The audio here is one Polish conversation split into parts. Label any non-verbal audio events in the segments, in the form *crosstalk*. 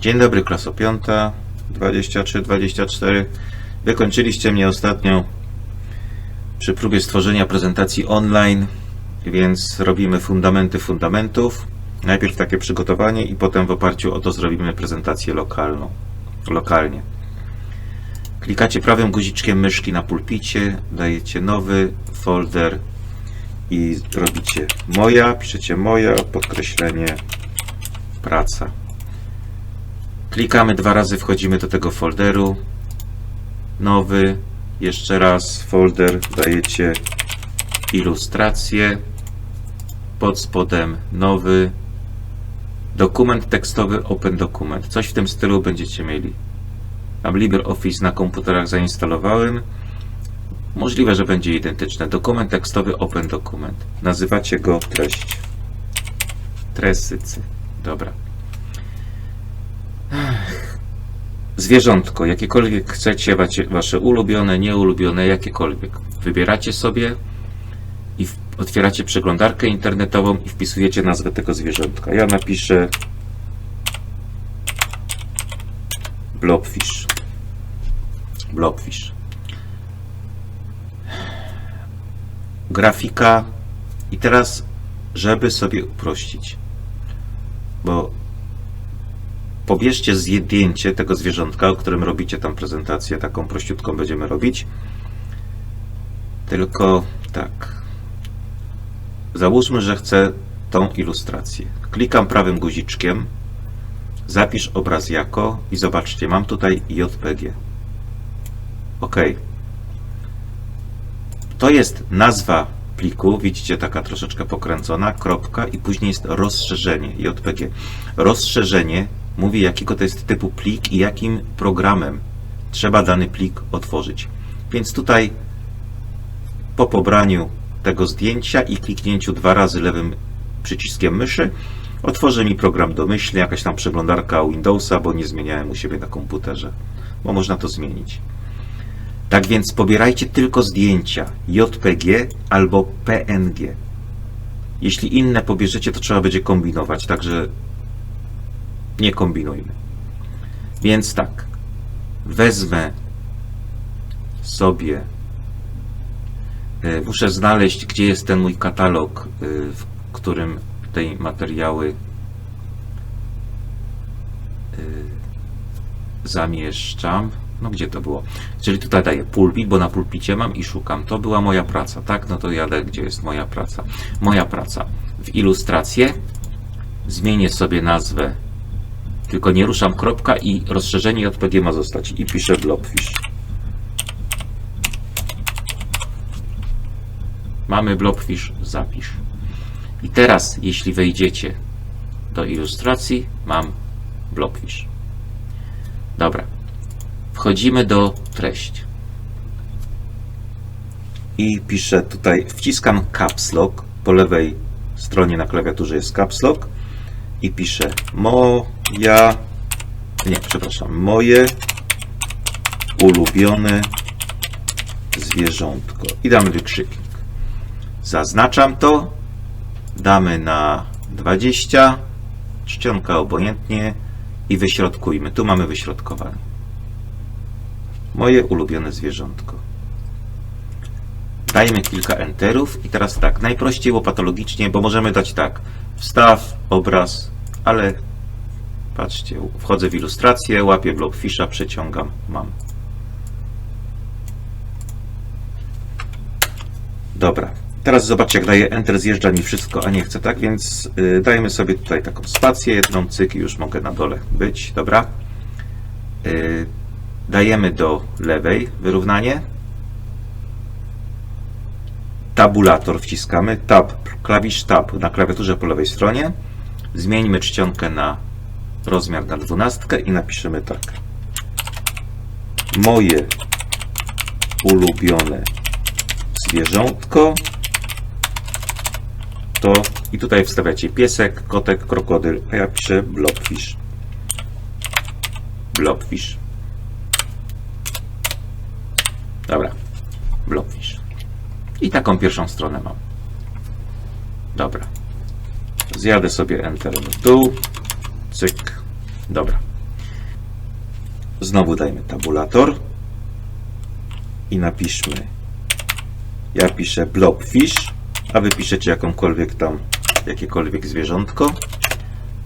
Dzień dobry, klaso 5, 23, 24. Wykończyliście mnie ostatnio przy próbie stworzenia prezentacji online, więc robimy fundamenty fundamentów. Najpierw takie przygotowanie i potem w oparciu o to zrobimy prezentację lokalną, lokalnie. Klikacie prawym guziczkiem myszki na pulpicie, dajecie nowy folder i robicie moja, piszecie moja, podkreślenie praca. Klikamy dwa razy, wchodzimy do tego folderu. Nowy, jeszcze raz folder, dajecie ilustrację. Pod spodem nowy. Dokument tekstowy, open dokument. Coś w tym stylu będziecie mieli. Mam LibreOffice na komputerach zainstalowałem. Możliwe, że będzie identyczne. Dokument tekstowy, open dokument. Nazywacie go treść. Tresycy. Dobra. Zwierzątko, jakiekolwiek chcecie, wasze ulubione, nieulubione, jakiekolwiek. Wybieracie sobie i otwieracie przeglądarkę internetową i wpisujecie nazwę tego zwierzątka. Ja napiszę blobfish. Blobfish. Grafika. I teraz, żeby sobie uprościć, bo pobierzcie zdjęcie tego zwierzątka, o którym robicie tam prezentację, taką prościutką będziemy robić. Tylko tak. Załóżmy, że chcę tą ilustrację. Klikam prawym guziczkiem, zapisz obraz jako i zobaczcie, mam tutaj JPG. OK. To jest nazwa pliku, widzicie, taka troszeczkę pokręcona, kropka i później jest rozszerzenie, JPG. Rozszerzenie mówi, jakiego to jest typu plik i jakim programem trzeba dany plik otworzyć. Więc tutaj po pobraniu tego zdjęcia i kliknięciu dwa razy lewym przyciskiem myszy otworzy mi program domyślny, jakaś tam przeglądarka Windowsa, bo nie zmieniałem u siebie na komputerze, bo można to zmienić. Tak więc pobierajcie tylko zdjęcia JPG albo PNG. Jeśli inne pobierzecie, to trzeba będzie kombinować, także nie kombinujmy. Więc tak, wezmę sobie, e, muszę znaleźć, gdzie jest ten mój katalog, e, w którym te materiały e, zamieszczam. No gdzie to było? Czyli tutaj daję pulpit, bo na pulpicie mam i szukam. To była moja praca, tak? No to jadę, gdzie jest moja praca. Moja praca. W ilustrację zmienię sobie nazwę tylko nie ruszam kropka i rozszerzenie JPG ma zostać. I piszę blobfish. Mamy blobfish, zapisz. I teraz, jeśli wejdziecie do ilustracji, mam blobfish. Dobra. Wchodzimy do treść. I piszę tutaj, wciskam caps lock. Po lewej stronie na klawiaturze jest caps lock. I piszę moja, nie, przepraszam, moje ulubione zwierzątko. I damy wykrzyknik. Zaznaczam to. Damy na 20. Czcionka obojętnie. I wyśrodkujmy. Tu mamy wyśrodkowanie. Moje ulubione zwierzątko. Dajmy kilka enterów i teraz tak, najprościej łopatologicznie, bo możemy dać tak, wstaw, obraz, ale patrzcie, wchodzę w ilustrację, łapię blobfisha, przeciągam, mam. Dobra, teraz zobaczcie, jak daję enter, zjeżdża mi wszystko, a nie chcę tak, więc yy, dajmy sobie tutaj taką spację, jedną cyk i już mogę na dole być, dobra. Yy, dajemy do lewej wyrównanie, tabulator wciskamy, tab, klawisz tab na klawiaturze po lewej stronie. Zmieńmy czcionkę na rozmiar na 12 i napiszemy tak. Moje ulubione zwierzątko to i tutaj wstawiacie piesek, kotek, krokodyl, a ja piszę blobfish. Blobfish. Dobra, blobfish. I taką pierwszą stronę mam. Dobra. Zjadę sobie Enter w dół. Cyk. Dobra. Znowu dajmy tabulator i napiszmy. Ja piszę blobfish, a wy piszecie jakąkolwiek tam, jakiekolwiek zwierzątko.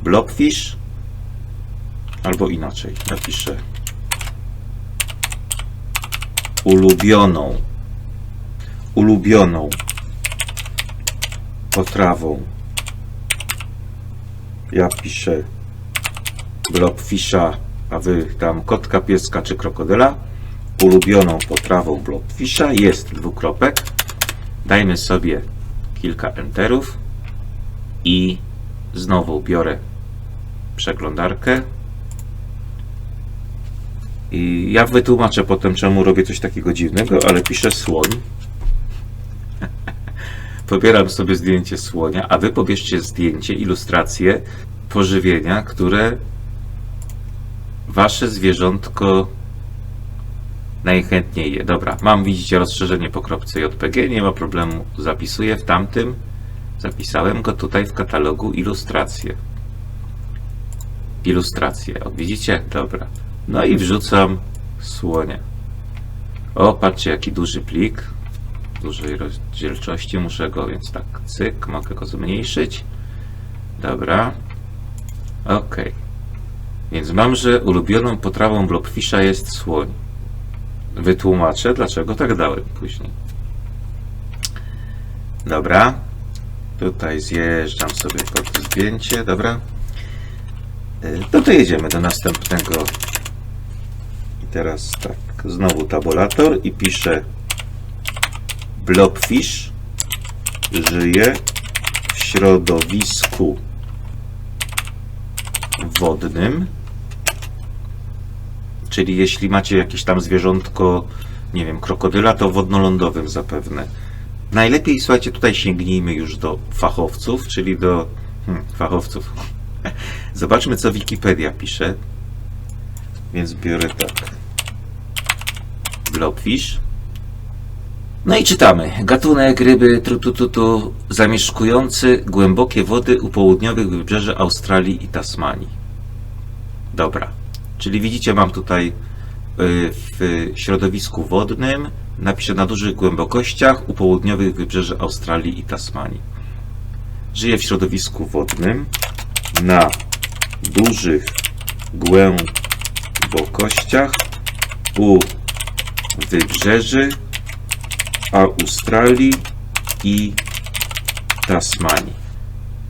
Blobfish albo inaczej. Napiszę ulubioną ulubioną potrawą. Ja piszę blobfisha, a wy tam kotka, pieska czy krokodyla. Ulubioną potrawą blobfisha jest dwukropek. Dajmy sobie kilka enterów i znowu biorę przeglądarkę. I ja wytłumaczę potem, czemu robię coś takiego dziwnego, ale piszę słoń. Pobieram sobie zdjęcie słonia, a wy pobierzcie zdjęcie, ilustrację pożywienia, które wasze zwierzątko najchętniej je. Dobra, mam, widzicie, rozszerzenie po kropce JPG, nie ma problemu, zapisuję w tamtym, zapisałem go tutaj w katalogu ilustracje. Ilustracje, o widzicie? Dobra. No i wrzucam słonia. O, patrzcie, jaki duży plik. Dużej rozdzielczości. Muszę go, więc tak, cyk, mogę go zmniejszyć. Dobra. Ok. Więc mam, że ulubioną potrawą blobfisha jest słoń. Wytłumaczę, dlaczego tak dałem później. Dobra. Tutaj zjeżdżam sobie pod zdjęcie, dobra. No to jedziemy do następnego. I teraz tak, znowu tabulator i piszę Blobfish żyje w środowisku wodnym. Czyli jeśli macie jakieś tam zwierzątko, nie wiem, krokodyla, to wodnolondowym zapewne. Najlepiej, słuchajcie, tutaj sięgnijmy już do fachowców, czyli do hmm, fachowców. *laughs* Zobaczmy, co Wikipedia pisze. Więc biorę tak. Blobfish. No i czytamy. Gatunek ryby trutututu zamieszkujący głębokie wody u południowych wybrzeży Australii i Tasmanii. Dobra. Czyli widzicie, mam tutaj y, w środowisku wodnym, napiszę na dużych głębokościach u południowych wybrzeży Australii i Tasmanii. Żyje w środowisku wodnym na dużych głębokościach u wybrzeży Australii i Tasmanii.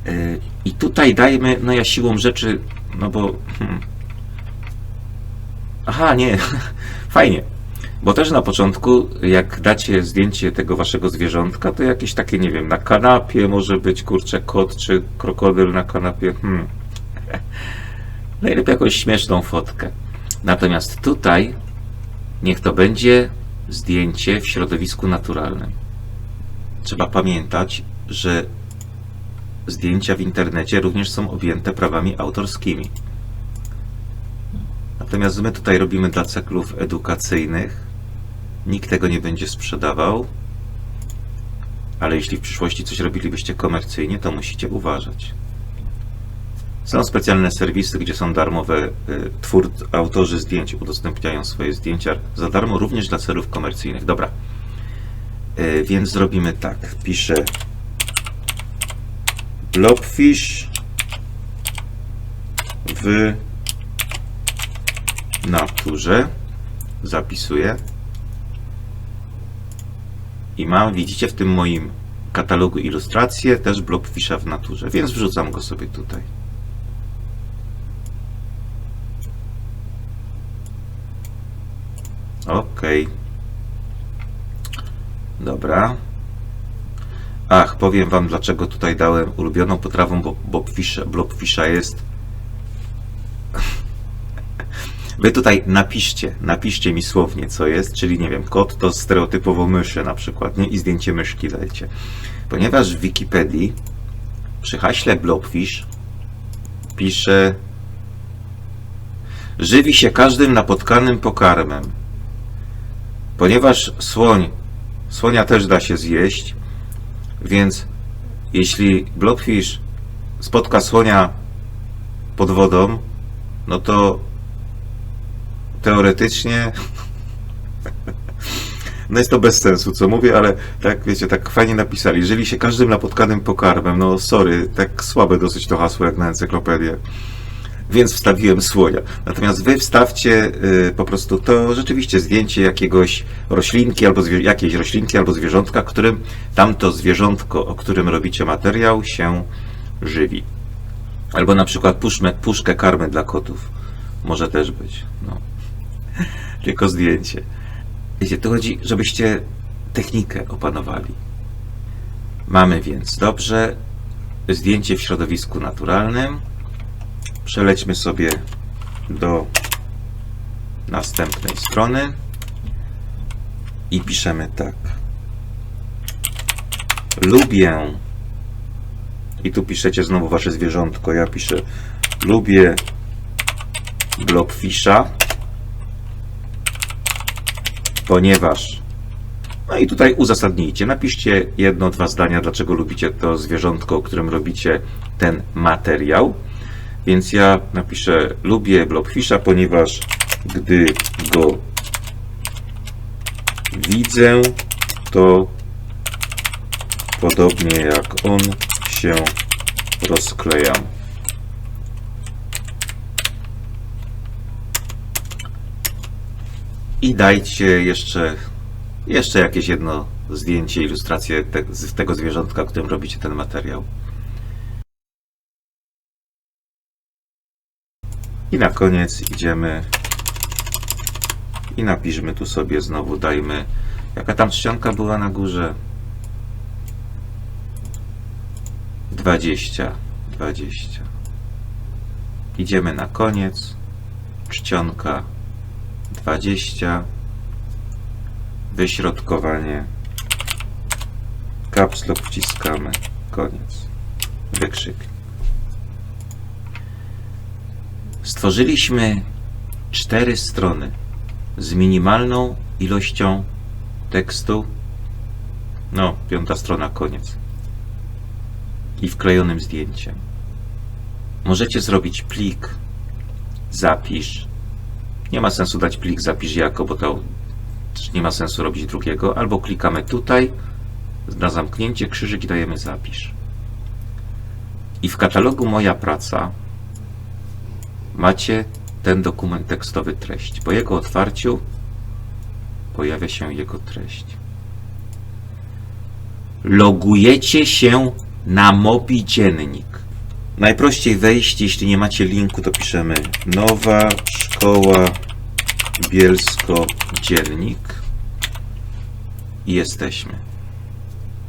Yy, I tutaj dajmy, no ja siłą rzeczy, no bo. Hmm. Aha, nie, *laughs* fajnie. Bo też na początku, jak dacie zdjęcie tego waszego zwierzątka, to jakieś takie, nie wiem, na kanapie może być, kurczę, kot czy krokodyl na kanapie. Hmm. *laughs* Najlepiej jakąś śmieszną fotkę. Natomiast tutaj niech to będzie zdjęcie w środowisku naturalnym. Trzeba pamiętać, że zdjęcia w internecie również są objęte prawami autorskimi. Natomiast my tutaj robimy dla cyklów edukacyjnych. Nikt tego nie będzie sprzedawał. Ale jeśli w przyszłości coś robilibyście komercyjnie, to musicie uważać. Są specjalne serwisy, gdzie są darmowe y, twór, autorzy zdjęć udostępniają swoje zdjęcia za darmo, również dla celów komercyjnych. Dobra. Y, Więc zrobimy tak. Piszę blobfish w naturze. Zapisuję. I mam, widzicie, w tym moim katalogu ilustracje też blobfisha w naturze, więc wrzucam go sobie tutaj. Ok. Dobra. Ach, powiem wam dlaczego tutaj dałem ulubioną potrawą bo blobfisha, blobfisha jest *laughs* Wy tutaj napiszcie, napiszcie mi słownie, co jest, czyli nie wiem, kot to stereotypowo myszy na przykład, nie? I zdjęcie myszki dajcie. Ponieważ w Wikipedii przy haśle blobfish pisze żywi się każdym napotkanym pokarmem. Ponieważ słoń, słonia też da się zjeść, więc jeśli blobfish spotka słonia pod wodą, no to teoretycznie *laughs* no jest to bez sensu, co mówię, ale tak wiecie, tak fajnie napisali. Jeżeli się każdym napotkanym pokarmem, no sorry, tak słabe dosyć to hasło jak na encyklopedię. Więc wstawiłem słonia. Natomiast wy wstawcie y, po prostu to rzeczywiście zdjęcie jakiegoś roślinki albo jakiejś roślinki albo zwierzątka, którym tamto zwierzątko, o którym robicie materiał, się żywi. Albo na przykład puszmę, puszkę karmy dla kotów. Może też być. No. *laughs* Tylko zdjęcie. Wiecie, tu chodzi, żebyście technikę opanowali. Mamy więc dobrze zdjęcie w środowisku naturalnym. Przelećmy sobie do następnej strony i piszemy tak. Lubię i tu piszecie znowu wasze zwierzątko. Ja piszę lubię blobfisha ponieważ no i tutaj uzasadnijcie. Napiszcie jedno, dwa zdania, dlaczego lubicie to zwierzątko, o którym robicie ten materiał. Więc ja napiszę lubię blobfisha, ponieważ gdy go widzę, to podobnie jak on się rozklejam. I dajcie jeszcze, jeszcze jakieś jedno zdjęcie, ilustrację te, z tego zwierzątka, którym robicie ten materiał. I na koniec idziemy i napiszmy tu sobie znowu, dajmy, jaka tam czcionka była na górze? 20, 20. Idziemy na koniec, czcionka 20 wyśrodkowanie. Caps lock wciskamy. Koniec. Wykrzyknik stworzyliśmy cztery strony z minimalną ilością tekstu. No, piąta strona, koniec. I wklejonym zdjęciem. Możecie zrobić plik zapisz. Nie ma sensu dać plik zapisz jako, bo to nie ma sensu robić drugiego. Albo klikamy tutaj. Na zamknięcie krzyżyk i dajemy zapisz. I w katalogu Moja praca macie ten dokument tekstowy treść. Po jego otwarciu pojawia się jego treść. Logujecie się na Mobi Dziennik. Najprościej wejść, jeśli nie macie linku, to piszemy Nowa Szkoła Bielsko Dziennik i jesteśmy.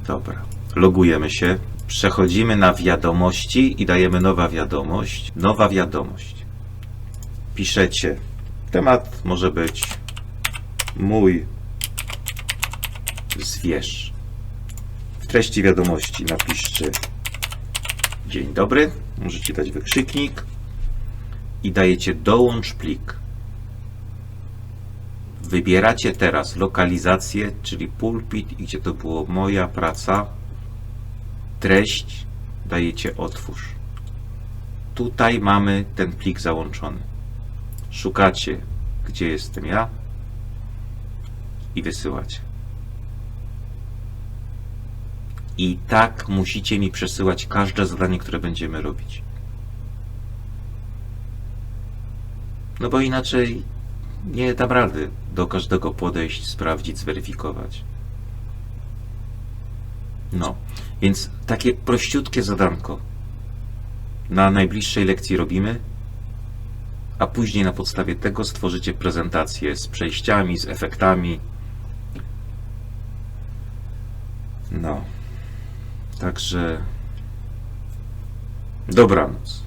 Dobra, logujemy się, przechodzimy na wiadomości i dajemy nowa wiadomość. Nowa wiadomość. Piszecie. Temat może być mój zwierz. W treści wiadomości napiszcie Dzień dobry. Możecie dać wykrzyknik i dajecie dołącz plik. Wybieracie teraz lokalizację, czyli pulpit, i gdzie to było moja praca. Treść dajecie otwórz. Tutaj mamy ten plik załączony. Szukacie, gdzie jestem ja i wysyłacie. I tak musicie mi przesyłać każde zadanie, które będziemy robić. No bo inaczej nie dam rady do każdego podejść, sprawdzić, zweryfikować. No, więc takie prościutkie zadanko na najbliższej lekcji robimy, a później na podstawie tego stworzycie prezentację z przejściami, z efektami. No. Także dobranoc.